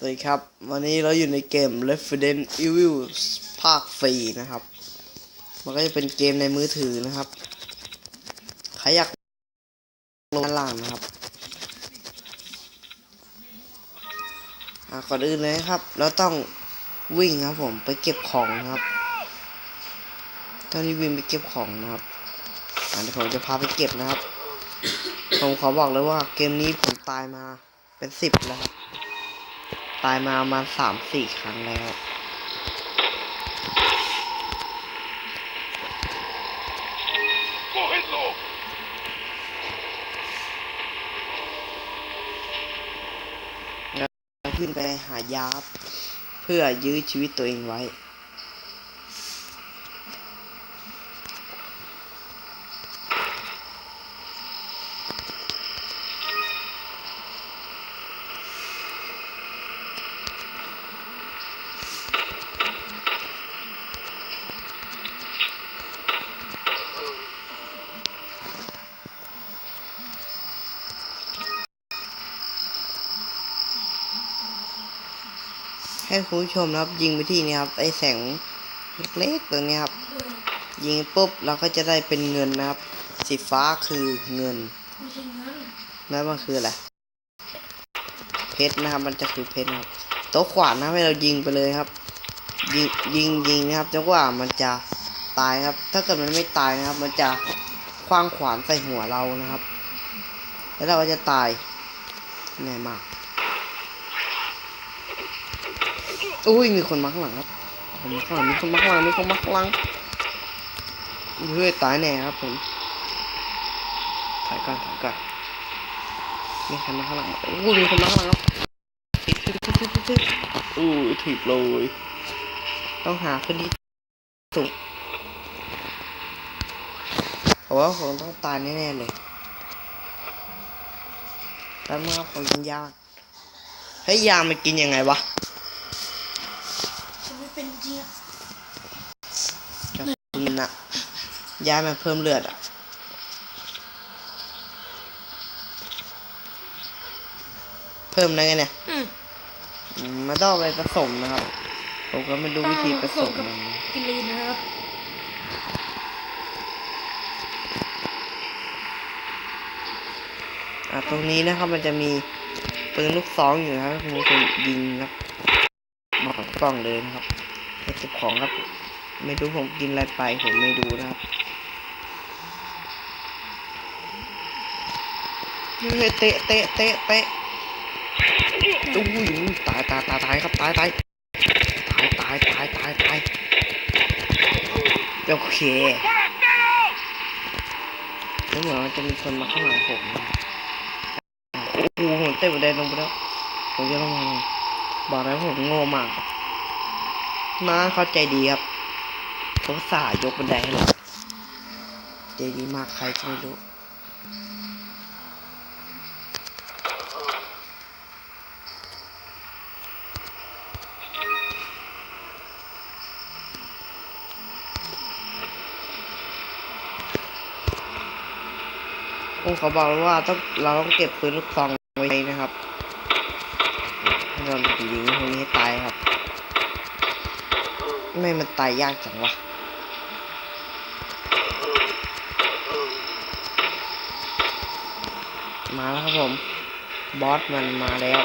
สวัสดีครับ วันนี้เราอยู่ในเกม Resident Evil ภาคฟรีนะครับ มันก็จะเป็นเกมในมือถือนะครับ ใครอยากลงด้านล่างนะครับอะก่อนอื่นเลยครับ เราต้องวิ่งครับผมไปเก็บของนะครับตองรีบวิ่งไปเก็บของนะครับอะเดี๋ยวผมจะพาไปเก็บนะครับ ผมขอบอกเลยว่าเกมนี้ผมตายมาเป็นสิบแล้วครับ ตายมาประมาณสามสี่ครั้งแล้ว ¡Cógenlo! ขึ้นไปหายาครับเพื่อยื้อชีวิตตัวเองไว้ ให้คุณผู้ชมนะครับยิงไปที่นี่ครับไอแสงเล็กๆตรงนี้ครับ ยิงปุ๊บเราก็จะได้เป็นเงินนะครับ สีฟ้าคือเงินแล้วมันคืออะไรเพชรนะครับมันจะคือเพชรครับโต๊ะขวานนะให้เรายิงไปเลยครับ ยิงยิงยิงนะครับจนกว่ามันจะตายครับ ถ้าเกิดมันไม่ตายนะครับ มันจะคว้างขวานใส่หัวเรานะครับ แล้วเราก็จะตายง่ายมาก อุ้ยมีคนมาข้างหลังครับผมข้างหลังมีคนมาข้างหลังมีคนมาข้างหลังเฮ้ยตายแน่ครับผมถ่ายก่อนถ่ายก่อนมีใครมาข้างหลังอุ้ยมีคนมาข้างหลังครับอู้ยถีบเลยต้องหาขึ้นที่สูงเพราะว่าผมต้องตายแน่ๆเลยแล้วเมื่อผมกินยาเฮ้ยยามันกินยังไงวะ เป็นจริงอะกินอะยามันเพิ่มเลือดอะเพิ่มได้ไงเนี่ยอืมอืมมันต้องเอาไปผสมนะครับ ผมก็ไม่รู้วิธีผสมกับมันกิลีนนะครับ อะตรงนี้นะครับมันจะมีปืนลูกซองอยู่นะครับคุณผู้ชมยิงครับมากับกล้องเลยนะครับไป เก็บของครับ ไม่รู้ผมกินอะไรไปผมไม่ดูนะครับเฮ้ยเตะเตะเตะเตะอุ้ยตายตายตายตายครับตายตายตายตายตายตายตายโอเคแล้วเหมือนมันจะมีคนมาข้างหลังผมนะโอ้โหผมเตะบันไดลงไปแล้วผมจะลงมาบอกแล้วผมโง่มาก น้าเขาใจดีครับเขาสายยกบันไดให้เราใจดีมากใครก็ไม่รู้โอ้เขาบอกว่าต้องเราต้องเก็บปืนลูกซองไว้นะครับให้เรายิ ตายยากจังวะมาแล้วครับผม บอสมันมาแล้ว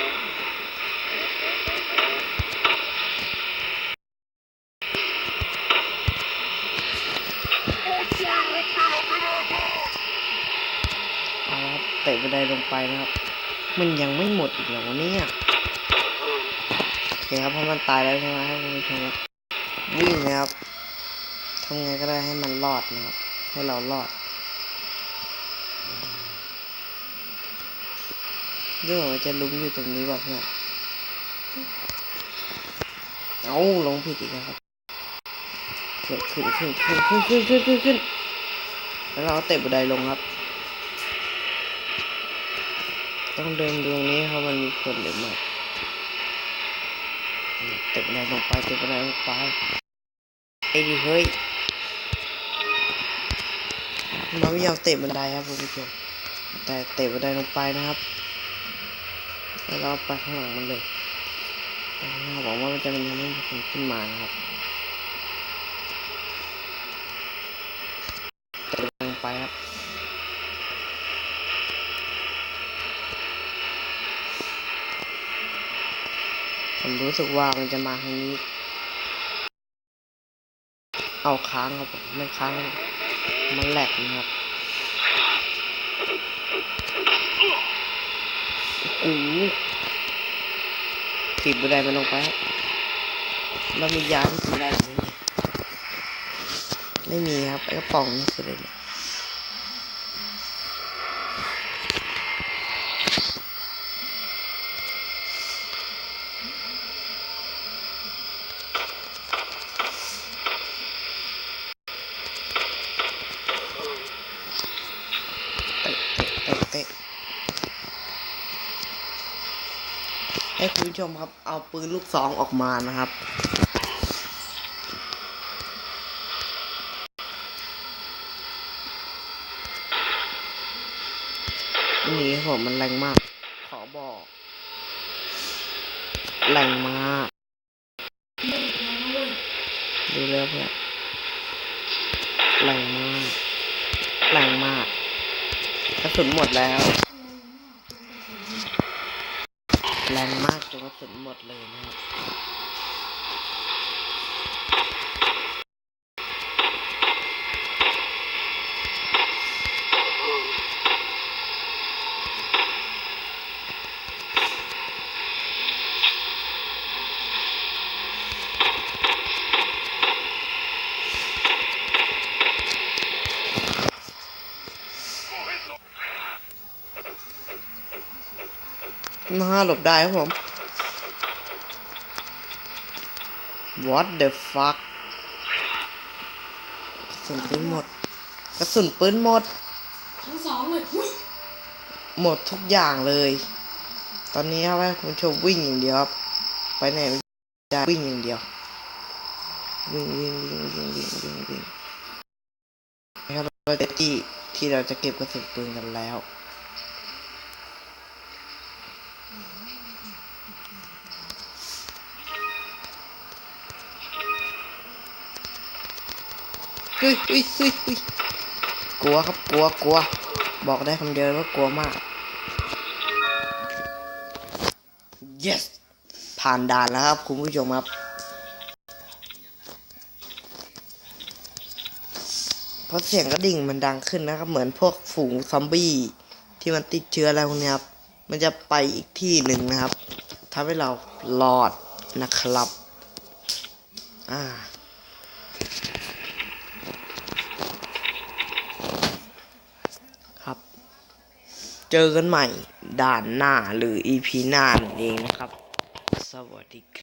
เอาครับเตะบันไดลงไปนะครับ มันยังไม่หมดอีกเหรอวะเนี่ยโอเคครับเพราะมันตายแล้วใช่ไหมครับคุณผู้ชมครับ วิ่งนะครับทำไงก็ได้ให้มันรอดนะครับ ให้เรารอดเรื่องมันจะลุ้มอยู่ตรงนี้ว่ะเพื่อนเอาลงผิดอีกแล้วครับขึ้นขึ้นขึ้นขึ้นขึ้นขึ้นขึ้นขึ้นขึ้นแล้วเราก็เตะบันไดลงครับ ต้องเดินตรงนี้ครับมันมีคนหรือไม่เตะบันไดลงไปเตะบันไดลงไป ไอ้ดิเฮ้ยมันไม่ยอมเตะบันไดครับคุณผู้ชมแต่เตะบันไดลงไปนะครับ แล้วเราไปข้างหลังมันเลยอ่าหวังว่ามันจะมันยังไม่มีคนขึ้นมานะครับจะเดินไปครับผมรู้สึกว่ามันจะมาทางนี้ เอาค้างครับผมไม่ค้างมันแหลกนะครับโอ้ถีบบันไดมันลงไปเรามียาที่ถีบได้ไหมไม่มีครับไอ้กระป๋องนี่คืออะไรเคยเตะเตะเตะเตะ ให้คุณผู้ชมครับ เอาปืนลูกซองออกมานะครับ นี่ครับผมมันแรงมาก ขอบอก แรงมากด้แล้วนะเว้ยดูแล้วเพื่อนแรงมาก แรงมากกระสุนหมดแล้ว แรงมากจนว่าสุดหมดเลยนะครับ น่าหลบได้ครับผม What the fuck กระสุนปืนหมด กระสุนปืนหมด ทั้งสองเลยอุ้ยหมดทุกอย่างเลย ตอนนี้ครับให้คุณผู้ชมวิ่งอย่างเดียวครับ ไปไหนไม่ได้วิ่งอย่างเดียว วิ่งวิ่งวิ่งวิ่งวิ่งวิ่งวิ่งนะครับเราจะที่ที่เราจะเก็บกระสุนปืนกันแล้ว ฮ้ยเฮ้ยเฮ้ยเฮ้ยกลัวครับกลัวกลัว บอกได้คำเดียวว่ากลัวมาก yes ผ่านด่านแล้วครับ คุณผู้ชมครับ เพราะเสียงกระดิ่งมันดังขึ้นนะครับ เหมือนพวกฝูงซอมบี้ ที่มันติดเชื้ออะไรพวกเนี้ยครับ มันจะไปอีกที่หนึ่งนะครับทำให้เรารอดนะครับ อ่า ครับ เจอกันใหม่ด่านหน้าหรือ EP หน้านั่นเองนะครับ สวัสดีครับ